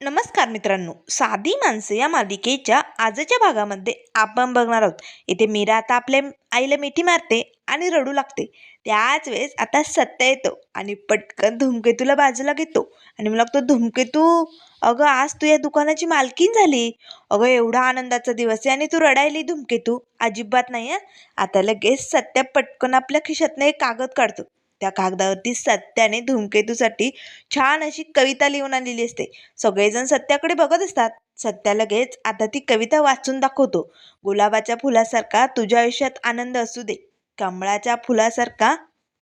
नमस्कार मित्रांनो. साधी माणसं या मालिकेच्या आजच्या भागामध्ये आपण बघणार आहोत. इथे मीरा आता आपल्या आईला मिठी मारते आणि रडू लागते. त्याच वेळेस आता सत्य येतो आणि पटकन धूमकेतूला बाजूला घेतो. आणि मला लागतो धूमकेतू अगं आज तू या दुकानाची मालकीन झाली. अगं एवढा आनंदाचा दिवस आहे आणि तू रडायली धूमकेतू. अजिबात नाही हं. आता लगेच सत्या पटकन आपल्या खिशातनं एक कागद काढतो. त्या कागदावरती सत्याने धूमकेतूसाठी छान अशी कविता लिहून आलेली असते. सगळेजण सत्याकडे बघत असतात. सत्या लगेच आता ती कविता वाचून दाखवतो. गुलाबाच्या फुलासारखा तुझ्या आयुष्यात आनंद असू दे. कमळाच्या फुलासारखा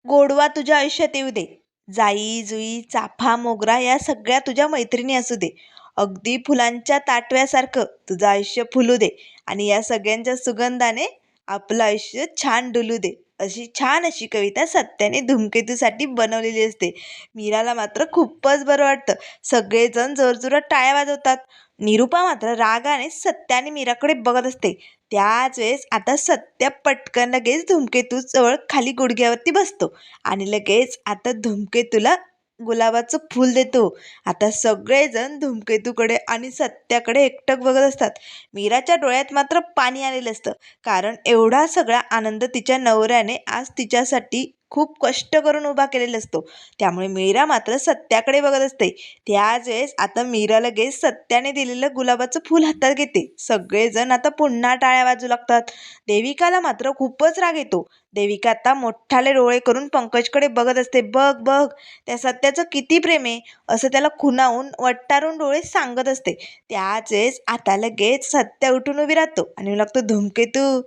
गोडवा तुझ्या आयुष्यात येऊ दे. जाई जुई चाफा मोगरा या सगळ्या तुझ्या मैत्रिणी असू दे. अगदी फुलांच्या ताटव्यासारखं तुझं आयुष्य फुलू दे आणि या सगळ्यांच्या सुगंधाने आपलं आयुष्य छान डुलू दे. अशी छान अशी कविता सत्याने धूमकेतूसाठी बनवलेली असते. मीराला मात्र खूपच बरं वाटतं. सगळेजण जोरजोरात टाळ्या वाजवतात. निरुपा मात्र रागाने सत्याने मीराकडे बघत असते. त्याच वेळेस आता सत्य पटकन लगेच धूमकेतू जवळ खाली गुडघ्यावरती बसतो. आणि लगेच आता धूमकेतूला गुलाबाचं फूल देतो. आता सगळेजण धूमकेतूकडे आणि सत्याकडे एकटक बघत असतात. मीराच्या डोळ्यात मात्र पाणी आलेलं असतं. कारण एवढा सगळा आनंद तिच्या नवऱ्याने आज तिच्यासाठी खूप कष्ट करून उभा केलेला असतो. त्यामुळे मीरा मात्र सत्याकडे बघत असते. त्याच वेळेस आता मीरा लगेच सत्याने दिलेलं गुलाबाचं फूल हातात घेते. सगळेजण आता पुन्हा टाळ्या वाजू लागतात. देविकाला मात्र खूपच राग येतो. देविका आता मोठाले डोळे करून पंकजकडे बघत असते. बघ बघ त्या सत्याचं किती प्रेम आहे? असं त्याला खुणावून वट्टारून डोळे सांगत असते. त्याच वेळेस आता लगेच सत्य उठून उभी राहतो आणि लागतो धूमकेतू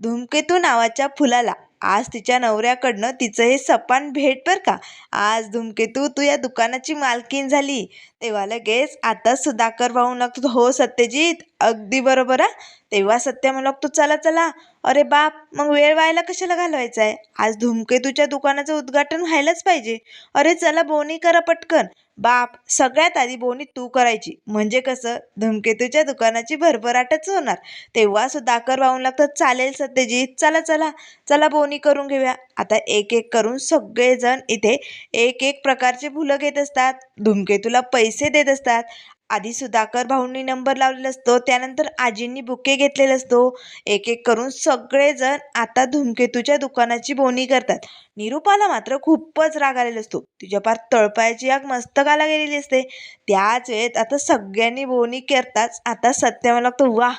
धूमकेतू नावाच्या फुलाला आज तिच्या नवऱ्याकडनं तिचं हे सपान भेट बर का? आज धूमकेतू तू या दुकानाची मालकीन झाली. तेव्हा लगेच आता सुधाकर भाऊ लागतो हो सत्यजित? अगदी बरोबर हा? तेव्हा सत्य म्हणू लागतो चला चला. अरे बाप मग वेळ व्हायला कशाला घालवायचा आहे आज धूमकेतूच्या दुकानाचं उद्घाटन व्हायलाच पाहिजे. अरे चला बोनी करा पटकन. बाप सगळ्यात आधी बोनी तू करायची. म्हणजे कसं? धूमकेतूच्या दुकानाची भरभराटच होणार. तेव्हा सुद्धा आकर वाहून लागतं चालेल सत्यजीत चला चला. चला बोनी करून घेऊया. आता एक एक करून सगळेजण इथे एक एक प्रकारचे फुलं घेत असतात. धूमकेतूला पैसे देत असतात. आधी सुधाकर भाऊंनी नंबर लावलेला असतो त्यानंतर आजींनी बुके घेतलेला असतो. एक एक करून सगळेजण आता धूमकेतूच्या दुकानाची बोनी करतात. निरूपाला मात्र खूपच राग आलेला असतो. तिच्या पार तळपायाची आग मस्तकाला गेलेली असते. त्याच वेळेत आता सगळ्यांनी बोनी करताच आता सत्य मला लागतो वा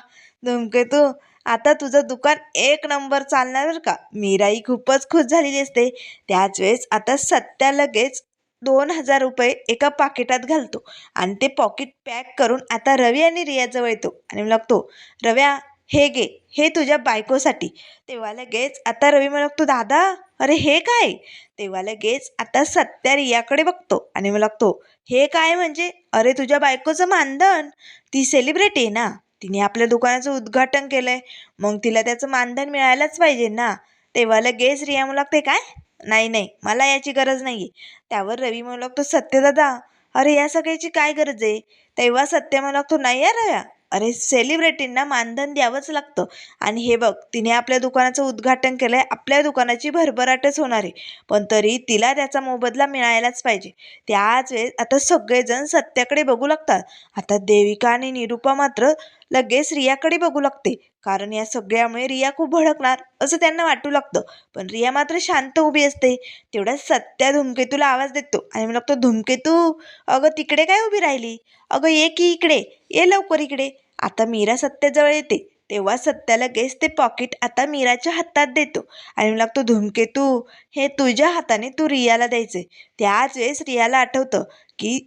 धूमकेतू आता तुझं दुकान एक नंबर चालणार का? मीराई खूपच खुश झालेली असते. त्याच वेळेस आता सत्या लगेच दोन हजार रुपये एका पाकिटात घालतो. आणि ते पॉकेट पॅक करून आता रवी आणि रियाजवळ येतो. आणि मला लागतो रव्या हे घे. हे तुझ्या बायकोसाठी. तेव्हा लगेच आता रवी मला लागतो दादा अरे हे काय? तेव्हा लगेच आता सत्या रियाकडे बघतो. आणि मला लागतो हे काय म्हणजे? अरे तुझ्या बायकोचं मानधन? ती सेलिब्रिटी आहे ना. तिने आपल्या दुकानाचं उद्घाटन केलं आहे मग तिला त्याचं मानधन मिळायलाच पाहिजे ना. तेव्हा लगेच रिया मला लागते काय? नाही नाही. मला याची गरज नाही आहे त्यावर रवी म्हणू लागतो सत्यदादा अरे या सगळ्याची काय गरज आहे? तेव्हा सत्य म्हणू लागतो नाही या रव्या. अरे सेलिब्रिटींना मानधन द्यावंच लागतं. आणि हे बघ तिने आपल्या दुकानाचं उद्घाटन केलं आहे आपल्या दुकानाची भरभराटच होणार आहे. पण तरी तिला त्याचा मोबदला मिळायलाच पाहिजे. त्याच वेळेस आता सगळेजण सत्याकडे बघू लागतात. आता देविका आणि निरुपा मात्र लगेच रियाकडे बघू लागते. कारण या सगळ्यामुळे रिया खूप भडकणार असं त्यांना वाटू लागतं. पण रिया मात्र शांत उभी असते. तेवढ्यात सत्या धुमकेतूला आवाज देतो. आणि मग लागतो धुमकेतू अगं तिकडे काय उभी राहिली? अगं ये की इकडे. ये लवकर इकडे. आता मीरा सत्याजवळ येते. तेव्हा सत्या लगेच ते पॉकेट आता मीराच्या हातात देतो. आणि मला लागतो धुमकेतू हे तुझ्या हाताने तू रियाला द्यायचे त्याच वेळेस रियाला आठवतं की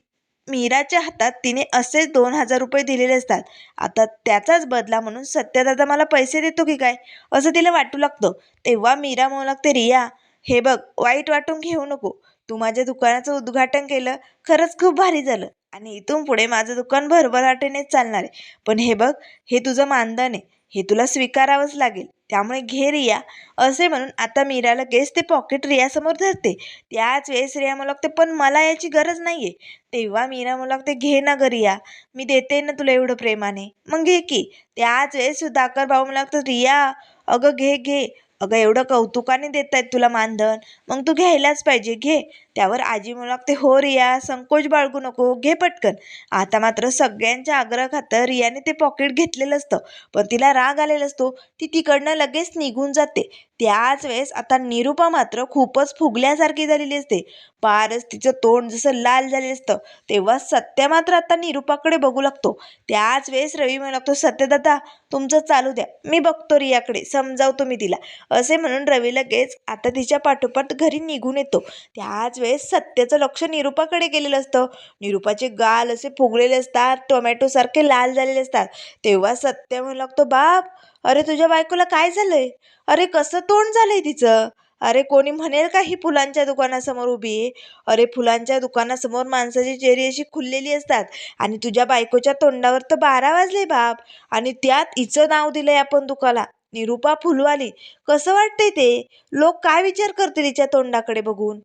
मीराच्या हातात तिने असेच दोन हजार रुपये दिलेले असतात. आता त्याचाच बदला म्हणून सत्यदादा मला पैसे देतो की काय? असं तिला वाटू लागतं. तेव्हा मीरा म्हणू लागते रिया हे बघ वाईट वाटून घेऊ नको. तू माझ्या दुकानाचं उद्घाटन केलं खरंच खूप भारी झालं. आणि इथून पुढे माझं दुकान भरभराटीनेच चालणार आहे. पण हे बघ हे तुझं मानधन आहे. हे तुला स्वीकारावंच लागेल. त्यामुळे घे रिया. असे म्हणून आता मीराला लगेच ते पॉकेट रियासमोर धरते. त्याच वेळेस रिया मला लागते पण मला याची गरज नाही आहे तेव्हा मीरा मला लागते घे ना ग रिया. मी देते ना तुला एवढं प्रेमाने. मग घे की. त्याच वेळेस सुधाकर भाऊ मला लागतं रिया अगं घे घे. अगं एवढं कौतुकाने देत आहेत तुला मानधन. मग तू घ्यायलाच पाहिजे. घे. त्यावर आजी मला लागते हो रिया संकोच बाळगू नको घे पटकन. आता मात्र सगळ्यांच्या आग्रह खातर रियाने ते पॉकेट घेतलेलं असतं. पण तिला राग आलेला असतो ती तिकडनं लगेच निघून जाते. त्याच वेळेस आता निरुपा मात्र खूपच फुगल्यासारखी झालेली असते. पारच तिचं तोंड जसं लाल झालेलं असतं तेव्हा सत्य मात्र आता निरुपाकडे बघू लागतो. त्याच वेळेस रवी म्हणू लागतो सत्यदादा तुमचं चालू द्या. मी बघतो रियाकडे समजावतो मी तिला. असे म्हणून रवी लगेच आता तिच्या पाठोपाठ घरी निघून येतो. त्याच वेळेस सत्याचं लक्ष निरुपाकडे गेलेलं असतं. निरूपाचे गाल असे फुगलेले असतात टोमॅटोसारखे लाल झालेले असतात. तेव्हा सत्य म्हणू लागतो बाप अरे तुझ्या बायकोला काय झालंय? अरे कसं तोंड झालंय तिचं? अरे कोणी म्हणेल का ही फुलांच्या दुकानासमोर उभी आहे? अरे फुलांच्या दुकानासमोर माणसाची चेहरी अशी खुललेली असतात. आणि तुझ्या बायकोच्या तोंडावर तर बारा वाजले बाप. आणि त्यात हिचं नाव दिलंय आपण दुकाला. निरुपा फुलवाली. कसं वाटतंय ते? लोक काय विचार करतील तिच्या तोंडाकडे बघून?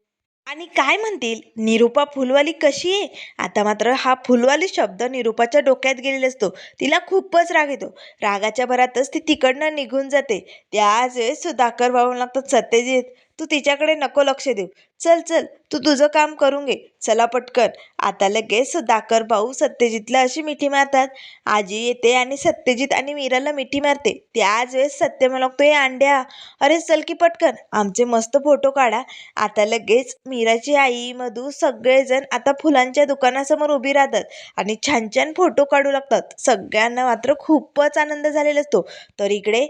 आणि काय म्हणतील? निरुपा फुलवाली कशी आहे? आता मात्र हा फुलवाली शब्द निरुपाच्या डोक्यात गेलेला असतो. तिला खूपच राग येतो. रागाच्या भरातच ती तिकडनं निघून जाते. त्याच वेळेस सुधाकर भाऊ लागतात सत्यजित तू तिच्याकडे नको लक्ष देऊ. चल चल तू तुझं काम करून घे. चला पटकन. आता लगेच सुधाकर भाऊ सत्यजितला अशी मिठी मारतात. आजी येते आणि सत्यजित आणि मीराला मिठी मारते. त्याच वेळेस सत्य मला लागतो अंड्या. अरे चल की पटकन. आमचे मस्त फोटो काढा. आता लगेच मीराची आई मधू सगळेजण आता फुलांच्या दुकानासमोर उभी राहतात आणि छान छान फोटो काढू लागतात. सगळ्यांना मात्र खूपच आनंद झालेला असतो. तर इकडे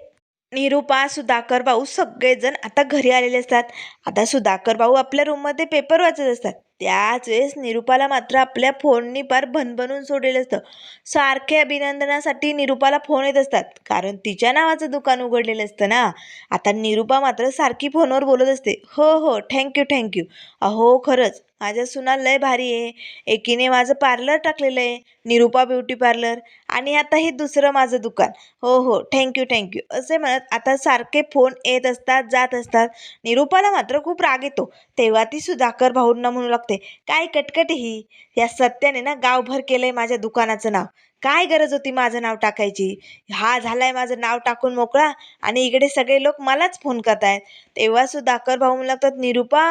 निरुपा सुधाकर भाऊ सगळेजण आता घरी आलेले असतात. आता सुधाकर भाऊ आपल्या रूममध्ये पेपर वाचत असतात. त्याच वेळेस निरुपाला मात्र आपल्या फोननी पार भनभनून सोडलेलं असतं. सारखे अभिनंदनासाठी निरुपाला फोन येत असतात. कारण तिच्या नावाचं दुकान उघडलेलं असतं ना. आता निरुपा मात्र सारखी फोनवर बोलत असते. हो हो थँक्यू थँक्यू अहो खरंच. माझ्या सुना लय भारी आहे. एकीने माझं पार्लर टाकलेलं आहे निरुपा ब्युटी पार्लर आणि आता हे दुसरं माझं दुकान. हो हो थँक्यू थँक्यू असे म्हणत आता सारखे फोन येत असतात जात असतात. निरुपाला मात्र खूप राग येतो. तेव्हा ती सुधाकर भाऊंना म्हणू लागते काय कटकट ही? या सत्याने ना गावभर केलं आहे माझ्या दुकानाचं नाव. काय गरज होती माझं नाव टाकायची? हा झालाय माझं नाव टाकून मोकळा आणि इकडे सगळे लोक मलाच फोन करतायत. तेव्हा सुधाकर भाऊ म्हणू लागतात निरुपा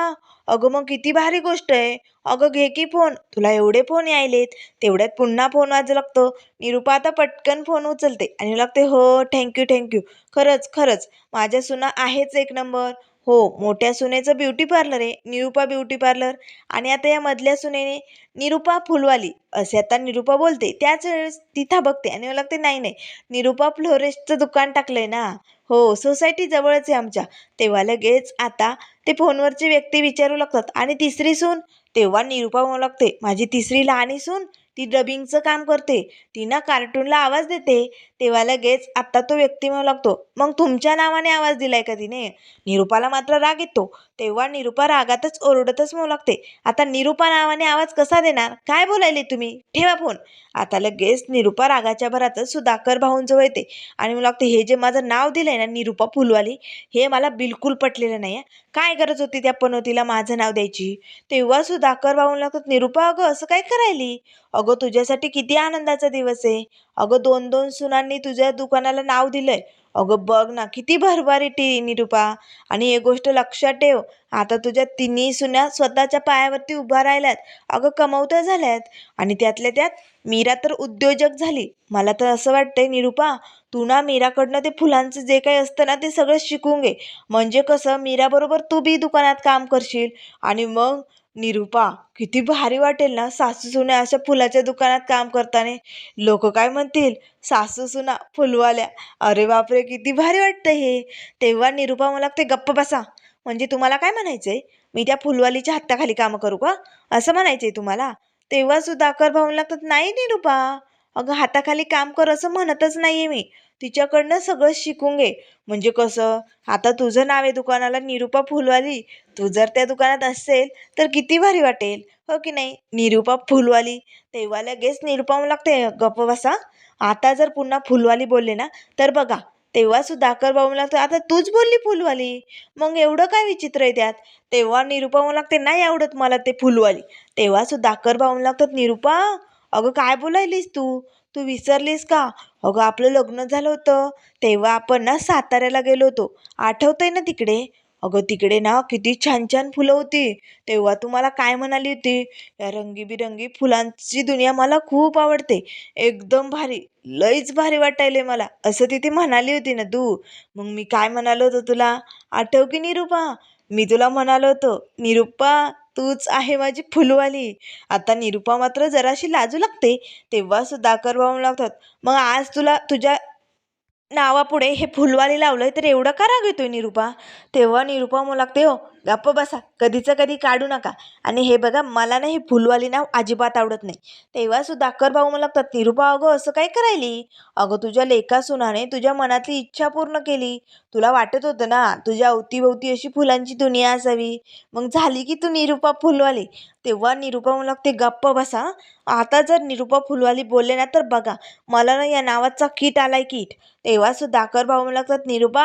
अगं मग किती भारी गोष्ट आहे. अगं घे की फोन. तुला एवढे फोन यायलेत. तेवढ्यात पुन्हा फोन वाजू लागतो. निरुपा आता पटकन फोन उचलते आणि लागते हो थँक्यू थँक्यू खरंच खरंच. माझ्या सुना आहेच एक नंबर हो मोठ्या सुनेचं ब्युटी पार्लर आहे. निरुपा ब्युटी पार्लर आणि आता या मधल्या सुनेने निरुपा फुलवाली. असे आता निरुपा बोलते. त्याच वेळेस तिथं बघते आणि मला लागते नाही नाही. निरुपा फ्लोरेस्टचं दुकान टाकलंय ना. हो सोसायटी जवळच आहे आमच्या. तेव्हा लगेच आता ते फोनवरचे व्यक्ती विचारू लागतात. आणि तिसरी सून? तेव्हा निरुपा म्हणू लागते माझी तिसरी लहानी सून ती डबिंगचं काम करते. ती ना कार्टूनला आवाज देते. तेव्हा लगेच आत्ता तो व्यक्ती म्हणू लागतो मग तुमच्या नावाने आवाज दिलाय का तिने? निरुपाला मात्र राग येतो. तेव्हा निरुपा रागातच ओरडतच म्हणू लागते आता निरुपा नावाने आवाज कसा देणार? काय बोलायले तुम्ही? ठेवा फोन. आता लगेच निरुपा रागाच्या भरातच सुधाकर भाऊंजवळ येते आणि मला लागते हे जे माझं नाव दिलंय ना निरुपा फुलवाली हे मला बिलकुल पटलेलं नाही काय गरज होती त्या पनोतीला माझं नाव द्यायची? तेव्हा सुधाकर भाऊ लागतात निरुपा अगं असं काय करायली? अगं तुझ्यासाठी किती आनंदाचा दिवस आहे. अगं दोन दोन सुनांनी तुझ्या दुकानाला नाव दिलंय. अगं बघ ना किती भरभारी टी निरुपा. आणि एक गोष्ट लक्षात ठेव आता तुझ्या तिन्ही सुन्या स्वतःच्या पायावरती उभा राहिल्यात. अगं कमवत्या झाल्यात. आणि त्यातल्या त्यात मीरा तर उद्योजक झाली. मला तर असं वाटतंय निरुपा तू ना मीराकडनं ते फुलांचं जे काही असतं ना ते सगळं शिकून घे. म्हणजे कसं मीराबरोबर तू बी दुकानात काम करशील. आणि मग निरुपा किती भारी वाटेल ना सासू सुना अशा फुलाच्या दुकानात काम करताना. लोक काय म्हणतील? सासू सुना फुलवाल्या. अरे बापरे किती भारी वाटतं हे. तेव्हा निरुपा मला ते गप्प बसा. म्हणजे तुम्हाला काय म्हणायचंय? मी त्या फुलवालीच्या हाताखाली कामं करू का? असं म्हणायचंय तुम्हाला? तेव्हा सुद्धा अकर भाऊ लागतात नाही निरुपा. अगं हाताखाली काम कर असं म्हणतच नाहीये मी. तिच्याकडनं सगळं शिकून घे. म्हणजे कसं? आता तुझं नाव आहे दुकानाला निरुपा फुलवाली. तू जर त्या दुकानात असेल तर किती भारी वाटेल. हो की नाही? निरुपा फुलवाली. तेव्हा लगेच निरुपा लागते गप्प बसा. आता जर पुन्हा फुलवाली बोलले ना तर बघा तेव्हा सुधाकर भाऊ मला लागतं आता तूच बोलली फुलवाली. मग एवढं काय विचित्र आहे त्यात? तेव्हा निरुपा मला लागते नाही आवडत मला ते फुलवाली. तेव्हा सुधाकर भाऊ लागतात निरुपा अगं काय बोलायलीस तू? तू विसरलीस का? अगं आपलं लग्न झालं होतं. तेव्हा आपण ना साताऱ्याला गेलो होतो. आठवतंय ना तिकडे? अगं तिकडे ना किती छान छान फुलं होती. तेव्हा तू मला काय म्हणाली होती? या रंगीबिरंगी फुलांची दुनिया मला खूप आवडते. एकदम भारी लईच भारी वाटायले मला. असं तिथे म्हणाली होती ना तू. मग मी काय म्हणालो होतो तुला? आठव की निरूपा. मी तुला म्हणालो होतो निरूपा तूच आहे माझी फुलवाली. आता निरूपा मात्र जराशी लाजू लागते. तेव्हा सुधाकर भाऊ लागतात मग आज तुला तुझ्या नावापुढे हे फुलवाली लावलंय तर एवढं का राग येतोय निरूपा तेव्हा निरूपा मला लागते हो गप्प बसा. कधीचं कधी काढू नका. आणि हे बघा मला ना हे फुलवाली नाव अजिबात आवडत नाही. तेव्हासुद्धा अक्कर भाऊ मला लागतात निरुपा अगं असं काय करायली? अगं तुझ्या लेखा सुनाने तुझ्या मनातली इच्छा पूर्ण केली. तुला वाटत होतं ना तुझ्या अवतीभोवती अशी फुलांची दुनिया असावी. मग झाली की तू निरुपा फुलवाली. तेव्हा निरुपा मला लागते गप्प बसा आता जर निरुपा फुलवाली बोलले ना तर बघा मला ना या नावाचा कीट आलाय कीट. तेव्हासुद्धा अक्कर भाऊ मला लागतात निरुपा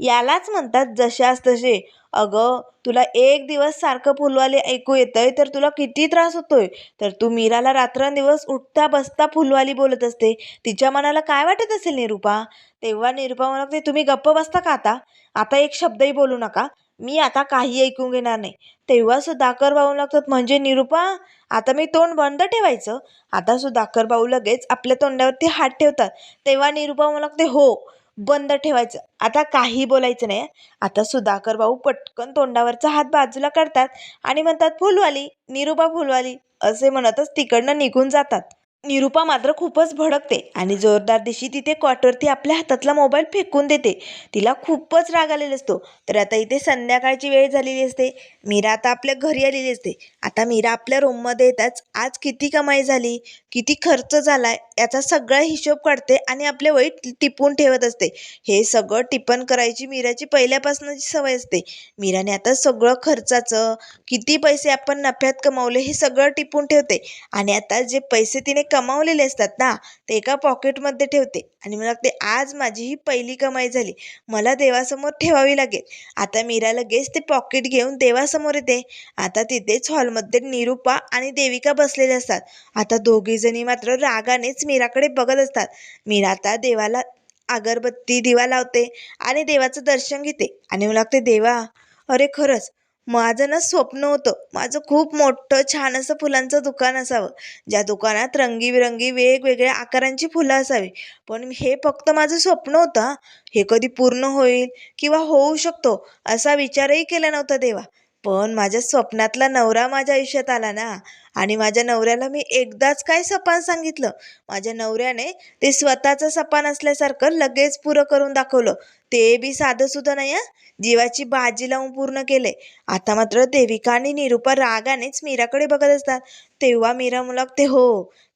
यालाच म्हणतात जशास तसे. अगं तुला एक दिवस सारखं फुलवाले ऐकू येतंय तर तुला किती त्रास होतोय? तर तू मीराला रात्रंदिवस उठता बसता फुलवाली बोलत असते. तिच्या मनाला काय वाटत असेल निरूपा? तेव्हा निरूपा म्हणत तुम्ही गप्प बसता का आता? आता एक शब्दही बोलू नका. मी आता काही ऐकून घेणार नाही. तेव्हा सुधाकर भाऊ लागतात म्हणजे निरूपा आता मी तोंड बंद ठेवायचं? आता सुधाकर भाऊ लगेच आपल्या तोंडावरती हात ठेवतात. तेव्हा निरूपा म्हणू लागते हो बंद ठेवायचं. आता काही बोलायचं नाही. आता सुधाकर भाऊ पटकन तोंडावरचा हात बाजूला काढतात आणि म्हणतात फुलवाली निरूपा फुलवाली असे म्हणतच तिकडनं निघून जातात. निरूपा मात्र खूपच भडकते आणि जोरदार दिशी तिथे क्वार्टरती आपल्या हातातला मोबाईल फेकून देते. तिला खूपच राग आलेला असतो. तर आता इथे संध्याकाळची वेळ झालेली असते. मीरा आता आपल्या घरी आलेली असते. आता मीरा आपल्या रूममध्ये येताच आज किती कमाई झाली? किती खर्च झाला याचा सगळा हिशोब काढते आणि आपले वही टिपून ठेवत असते. हे सगळं टिपण करायची मीराची पहिल्यापासूनची सवय असते. मीराने आता सगळं खर्चाचं किती पैसे आपण नफ्यात कमावले हे सगळं टिपून ठेवते. आणि आता जे पैसे तिने कमावलेले असतात ना ते एका पॉकेटमध्ये ठेवते. आणि मला ते आज माझी ही पहिली कमाई झाली. मला देवासमोर ठेवावी लागेल. आता मीरा लगेच ते पॉकेट घेऊन देवासमोर येते. आता तिथेच हॉलमध्ये निरूपा आणि देविका बसलेले असतात. आता दोघीजणी मात्र रागानेच मीराकडे बघत असतात. मीरा आता देवाला अगरबत्ती दिवा लावते आणि देवाचं दर्शन घेते. आणि मला लागते देवा अरे खरंच माझं ना स्वप्न होतं. माझं खूप मोठं छान असं फुलांचं दुकान असावं. ज्या दुकानात रंगीबिरंगी वेगवेगळ्या आकारांची फुलं असावी. पण हे फक्त माझं स्वप्न होतं हे. कधी पूर्ण होईल किंवा होऊ शकतो असा विचारही केला नव्हता देवा. पण माझ्या स्वप्नातला नवरा माझ्या आयुष्यात आला ना आणि माझ्या नवऱ्याला मी एकदाच काय सपान सांगितलं? माझ्या नवऱ्याने ते स्वतःचं सपान असल्यासारखं लगेच पुरं करून दाखवलं. ते बी साधं सुद्धा नाही हं. जीवाची बाजी लावून पूर्ण केले आता मात्र देविका आणि निरुपा रागानेच मीराकडे बघत असतात. तेव्हा मीरा मुलागते हो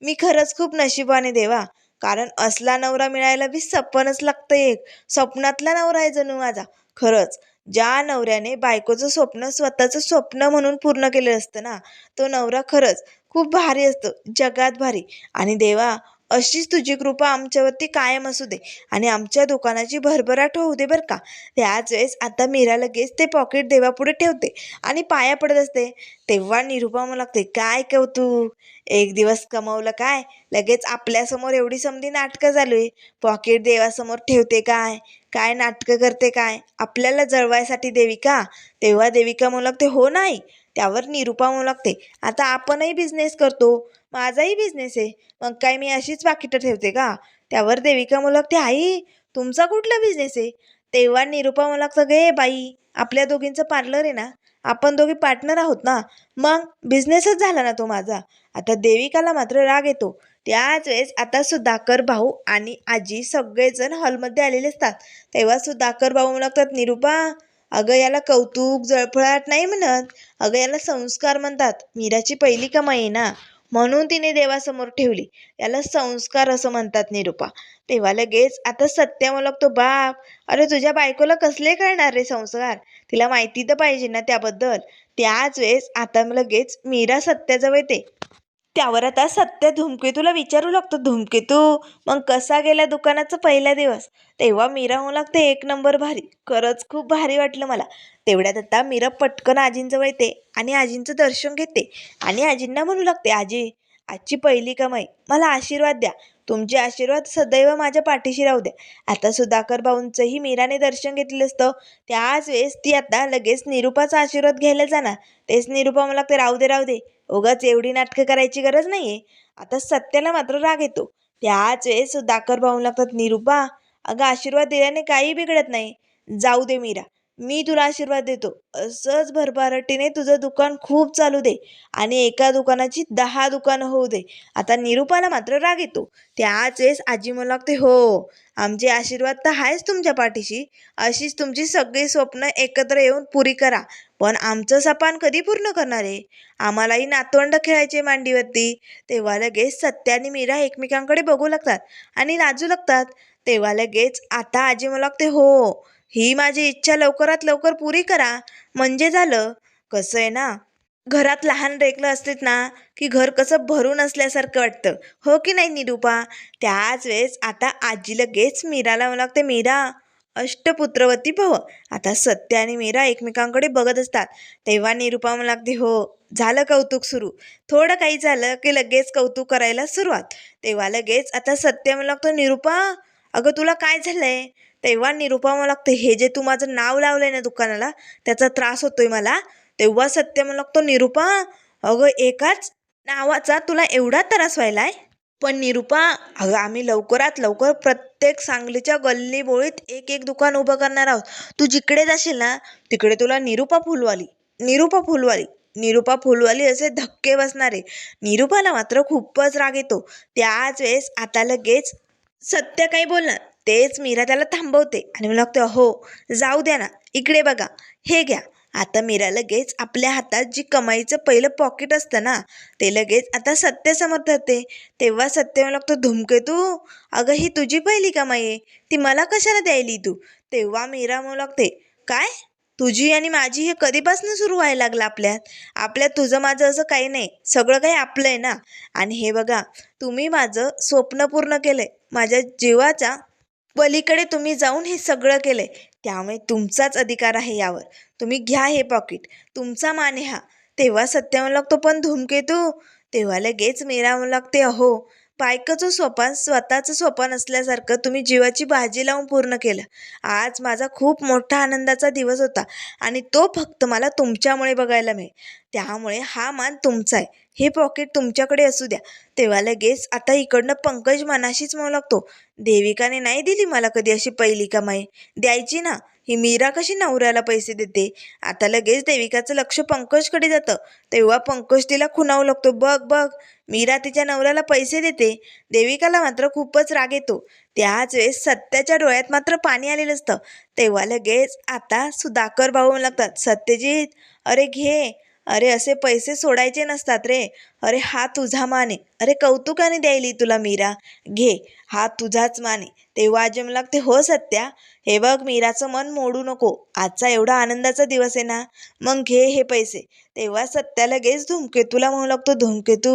मी खरंच खूप नशिबाने देवा. कारण असला नवरा मिळायला बी सपनच लागतं एक. स्वप्नातला नवरा आहे जणू माझा. खरंच ज्या नवऱ्याने बायकोचं स्वप्न स्वतःचं स्वप्न म्हणून पूर्ण केलं असतं ना तो नवरा खरंच खूप भारी असतो. जगात भारी. आणि देवा अशीच तुझी कृपा आमच्यावरती कायम असू दे आणि आमच्या दुकानाची भरभराट होऊ दे बरं का. त्याच वेळेस आता मीरा लगेच ते पॉकेट देवापुढे ठेवते आणि पाया पडत असते. तेव्हा निरूपा मला लागते काय कौतुक? एक दिवस कमवलं काय? लगेच आपल्यासमोर एवढी समधी नाटकं चालू आहे पॉकेट देवासमोर ठेवते काय? काय नाटकं करते काय? आपल्याला जळवायसाठी देविका? तेव्हा देविका म्हणू लागते हो नाही. त्यावर निरूपा म्हणू लागते आता आपणही बिझनेस करतो. माझाही बिझनेस आहे. मग काय मी अशीच पाकिटं ठेवते का? त्यावर देविका मुलागते आई तुमचा कुठला बिझनेस आहे? तेव्हा निरूपा मुलागतं गे बाई आपल्या दोघींचं पार्लर आहे ना? आपण दोघी पार्टनर आहोत ना? मग बिझनेसच झाला ना तो माझा. आता देविकाला मात्र राग येतो. त्याच वेळेस आता सुधाकर भाऊ आणि आजी सगळेजण हॉलमध्ये आलेले असतात. तेव्हा सुधाकर भाऊ म्हणू लागतात निरूपा अगं याला कौतुक जळफळाट नाही म्हणत. अगं याला संस्कार म्हणतात. मीराची पहिली कमाई आहे ना. म्हणून तिने देवासमोर ठेवली. याला संस्कार असं म्हणतात निरूपा. तेव्हा लगेच आता सत्या मला तो बाप. अरे तुझ्या बायकोला कसले करणार रे संस्कार? तिला माहिती तर पाहिजे ना त्याबद्दल. त्याच वेळेस आता लगेच मीरा सत्याजवळ येते. त्यावर आता सत्य धूमकेतूला विचारू लागतो धूमकेतू मग कसा गेला दुकानाचा पहिला दिवस? तेव्हा मीरा होऊ लागते एक नंबर भारी. खरंच खूप भारी वाटलं मला. तेवढ्यात आता मीरा पटकन आजींजवळ येते आणि आजींचं दर्शन घेते आणि आजींना म्हणू लागते आजी आजची पहिली कमाई मला आशीर्वाद द्या. तुमचे आशीर्वाद सदैव माझ्या पाठीशी राहू द्या. आता सुधाकर भाऊंचंही मीराने दर्शन घेतलेलं असतं. त्याच वेळेस ती आता लगेच निरूपाचा आशीर्वाद घ्यायला जाणार. तेच निरूपा मला ते राहू दे राहू दे. उगाच एवढी नाटकं करायची गरज नाहीये. आता सत्याला मात्र राग येतो. त्याच वेळेस सुधाकर भाऊ लागतात निरूपा अगं आशीर्वाद दिल्याने काही बिघडत नाही. जाऊ दे मीरा. मी तुला आशीर्वाद देतो. असंच भरभराटीने तुझं दुकान खूप चालू दे आणि एका दुकानाची दहा दुकानं होऊ दे. आता निरूपाला मात्र राग येतो. त्याच वेळेस आजी म्हणू लागते हो आमचे आशीर्वाद तर आहेच तुमच्या पाठीशी. अशीच तुमची सगळी स्वप्न एकत्र येऊन पुरी करा. पण आमचं सपान कधी पूर्ण करणार आहे? आम्हालाही नातवंड खेळायचे मांडीवरती. तेव्हा लगेच सत्या आणि मीरा एकमेकांकडे बघू लागतात आणि नाजू लागतात. तेव्हा लगेच आता आजी म्हणू लागते हो ही माझी इच्छा लवकरात लवकर पुरी करा. म्हणजे झालं. कसं आहे ना? घरात लहान रेकलं असलीत ना की घर कसं भरून असल्यासारखं वाटतं. हो की नाही निरूपा? त्याच वेळेस आता आजी लगेच मीराला म्हणू लागते मीरा. अष्टपुत्रवती भव आता सत्य आणि मीरा एकमेकांकडे बघत असतात. तेव्हा निरूपा म्हणू लागते हो झालं कौतुक सुरू. थोडं काही झालं की लगेच कौतुक करायला सुरुवात. तेव्हा लगेच आता सत्य म्हणू लागतो निरूपा अगं तुला काय झालंय? तेव्हा निरुपा मला लागतं हे जे तू माझं नाव लावलंय ना दुकानाला त्याचा त्रास होतोय मला. तेव्हा सत्य मला लागतो निरुपा अगं एकाच नावाचा तुला एवढा त्रास व्हायलाय? पण निरुपा अगं आम्ही लवकरात लवकर प्रत्येक सांगलीच्या गल्ली बोळीत एक एक दुकान उभं करणार आहोत. तू जिकडे जाशील ना तिकडे तुला निरुपा फुलवाली निरुपा फुलवाली. निरुपा फुलवाली असे धक्के बसणारे. निरुपाला मात्र खूपच राग येतो. त्याच वेळेस आता लगेच सत्य काही बोलणार. तेच मीरा त्याला थांबवते आणि मला लागतं हो जाऊ द्या ना इकडे बघा हे घ्या. आता मीरा लगेच आपल्या हातात जी कमाईचं पहिलं पॉकेट असतं ना ते लगेच आता सत्यासमोर धरते तेव्हा सत्य मला लागतो धुमकेतू अगं ही तुझी पहिली कमाई आहे ती मला कशाला द्यायली तू? तेव्हा मीरा म्हणू लागते काय? तुझी आणि माझी हे कधीपासून सुरू व्हायला लागलं आपल्यात? आपल्यात तुझं माझं असं काही नाही सगळं काही आपलं आहे ना? आणि हे बघा तुम्ही माझं स्वप्न पूर्ण केलं आहे माझ्या जीवाचा पलीकडे तुम्ही जाऊन हे सगळं केलंय. त्यामुळे तुमचाच अधिकार आहे यावर. तुम्ही घ्या हे पॉकेट तुमचा माने हा. तेव्हा सत्य म्हणू लागतो पण धूमकेतू? तेव्हा लगेच मीरा म्हणू लागते अहो. बायकोचं स्वप्न स्वतःचं स्वप्न असल्यासारखं तुम्ही जीवाची भाजी लावून पूर्ण केलं. आज माझा खूप मोठा आनंदाचा दिवस होता आणि तो फक्त मला तुमच्यामुळे बघायला मिळेल. त्यामुळे हा मान तुमचा आहे. हे पॉकेट तुमच्याकडे असू द्या. तेव्हा लगेच आता इकडनं पंकज मनाशीच म्हणू लागतो देविकाने नाही दिली मला कधी अशी पहिली कमाई? द्यायची ना. ही मीरा कशी नवऱ्याला पैसे देते? आता लगेच देविकाचं लक्ष पंकजकडे जातं. तेव्हा पंकज तिला खुणावू लागतो. बघ बघ मीरा तिच्या नवऱ्याला पैसे देते. देविकाला मात्र खूपच राग येतो. त्याच वेळेस सत्याच्या डोळ्यात मात्र पाणी आलेलं असतं. तेव्हा लगेच आता सुधाकर भाऊ लागतात सत्यजित अरे घे. अरे असे पैसे सोडायचे नसतात रे. अरे हा तुझा मान. आहे अरे कौतुकाने द्यायली तुला मीरा. घे हा तुझाच मान. आहे तेव्हा आजी मला लागते हो सत्या. हे बघ मीराचं मन मोडू नको. आजचा एवढा आनंदाचा दिवस आहे ना. मग घे हे पैसे. तेव्हा सत्या लगेच धूमकेतूला म्हणू लागतो धूमकेतू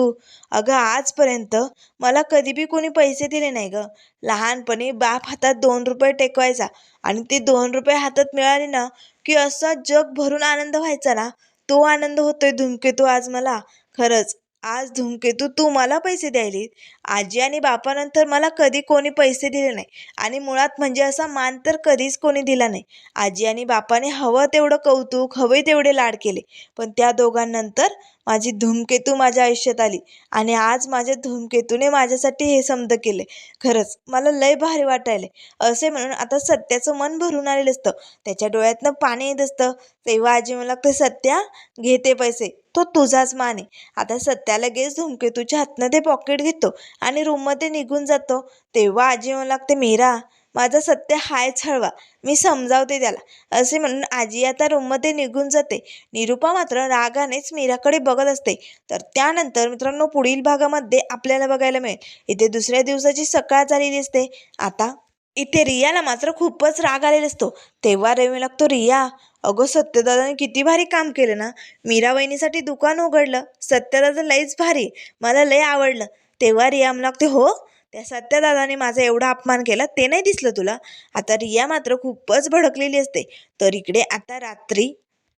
अगं आजपर्यंत मला कधी बी कोणी पैसे दिले नाही गं. लहानपणी बाप हातात दोन रुपये टेकवायचा आणि ते दोन रुपये हातात मिळाले ना की असा जग भरून आनंद व्हायचा ना. तो आनंद होतोय धूमकेतू आज मला. खरंच आज धूमकेतू तू मला पैसे द्यायली आजी आणि बापानंतर मला कधी कोणी पैसे दिले नाही. आणि मुळात म्हणजे असा मान तर कधीच कोणी दिला नाही. आजी आणि बापाने हवं तेवढं कौतुक हवे तेवढे लाड केले. पण त्या दोघांनंतर माझी धूमकेतू माझ्या आयुष्यात आली आणि आज माझ्या धूमकेतूने माझ्यासाठी हे समज केले. खरंच मला लय भारी वाटायले. असे म्हणून आता सत्याचं मन भरून आलेलं असतं. त्याच्या डोळ्यातनं पाणी येत असतं. तेव्हा आजी मला लागते सत्या घेते पैसे. तो तुझाच मान आहे. आता सत्या लगेच धूमकेतूच्या हातनं ते पॉकेट घेतो आणि रूममध्ये निघून जातो. तेव्हा आजी मला लागते मीरा माझा सत्य हायच हळवा मी समजावते त्याला. असे म्हणून आजी आता रूममध्ये निघून जाते. निरूपा मात्र रागानेच मीराकडे बघत असते. तर त्यानंतर मित्रांनो पुढील भागामध्ये आपल्याला बघायला मिळेल. इथे दुसऱ्या दिवसाची सकाळ झालेली असते. आता इथे रियाला मात्र खूपच राग आलेला असतो. तेव्हा रेवी लागतो रिया अगं सत्यदादाने किती भारी काम केलं ना. मीरा वहिनीसाठी दुकान उघडलं. सत्यदादा लईच भारी. मला लय आवडलं. तेव्हा रिया मला लागते हो? त्या सत्यदादाने माझा एवढा अपमान केला ते नाही दिसलं तुला? आता रिया मात्र खूपच भडकलेली असते. तर इकडे आता रात्री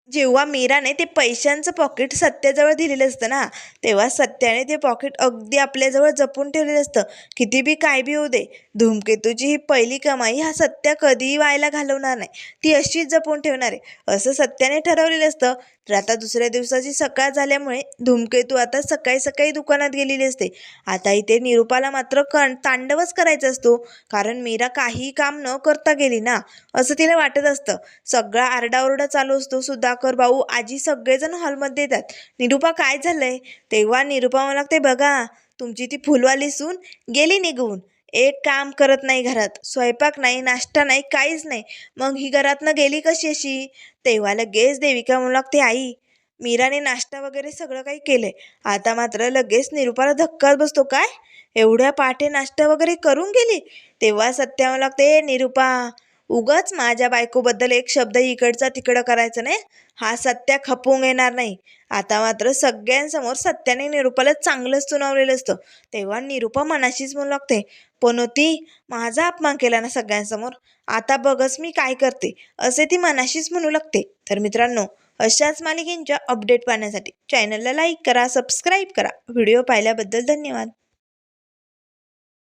जेव्हा मीराने ते पैशांचं पॉकेट सत्याजवळ दिलेलं असतं ना तेव्हा सत्याने ते पॉकेट अगदी आपल्याजवळ जपून ठेवलेलं असतं. किती बी काय बी होऊ दे धूमकेतूची ही पहिली कमाई हा सत्या कधीही व्हायला घालवणार नाही. ती अशीच जपून ठेवणार. आहे असं सत्याने ठरवलेलं असतं. तर आता दुसऱ्या दिवसाची सकाळ झाल्यामुळे धूमकेतू आता सकाळी सकाळी दुकानात गेलेली असते. आता इथे निरूपाला मात्र कण तांडवच करायचा असतो कारण मीरा काही काम न करता गेली ना असं तिला वाटत असतं. सगळा आरडाओरडा चालू असतो. सुधाकर भाऊ आजी सगळेजण हॉलमध्ये येतात. निरूपा काय झालंय? तेव्हा निरूपा मला ते बघा तुमची ती फुलवाली सून गेली निघून. एक काम करत नाही घरात स्वयंपाक नाही नाश्ता नाही काहीच नाही. मग ही घरातनं गेली कशी अशी? तेव्हा लगेच देविका म्हणू लागते आई? मीराने नाश्ता वगैरे सगळं काही केलंय. आता मात्र लगेच निरुपाला धक्काच बसतो. काय? एवढ्या पाठे नाश्ता वगैरे करून गेली? तेव्हा सत्या म्हणू लागते निरुपा उगाच माझ्या बायकोबद्दल एक शब्द इकडचा तिकडं करायचं नाही. हा सत्या खपवून येणार नाही. आता मात्र सगळ्यांसमोर सत्याने निरूपाला चांगलंच चुनावलेलं असतं. तेव्हा निरूपा मनाशीच म्हणू लागते पण ती माझा अपमान केला ना सगळ्यांसमोर? आता बघच मी काय करते. असे ती मनाशीच म्हणू लागते. तर मित्रांनो अशाच मालिकेंच्या अपडेट पाहण्यासाठी चॅनलला लाईक करा सबस्क्राईब करा. व्हिडिओ पाहिल्याबद्दल धन्यवाद.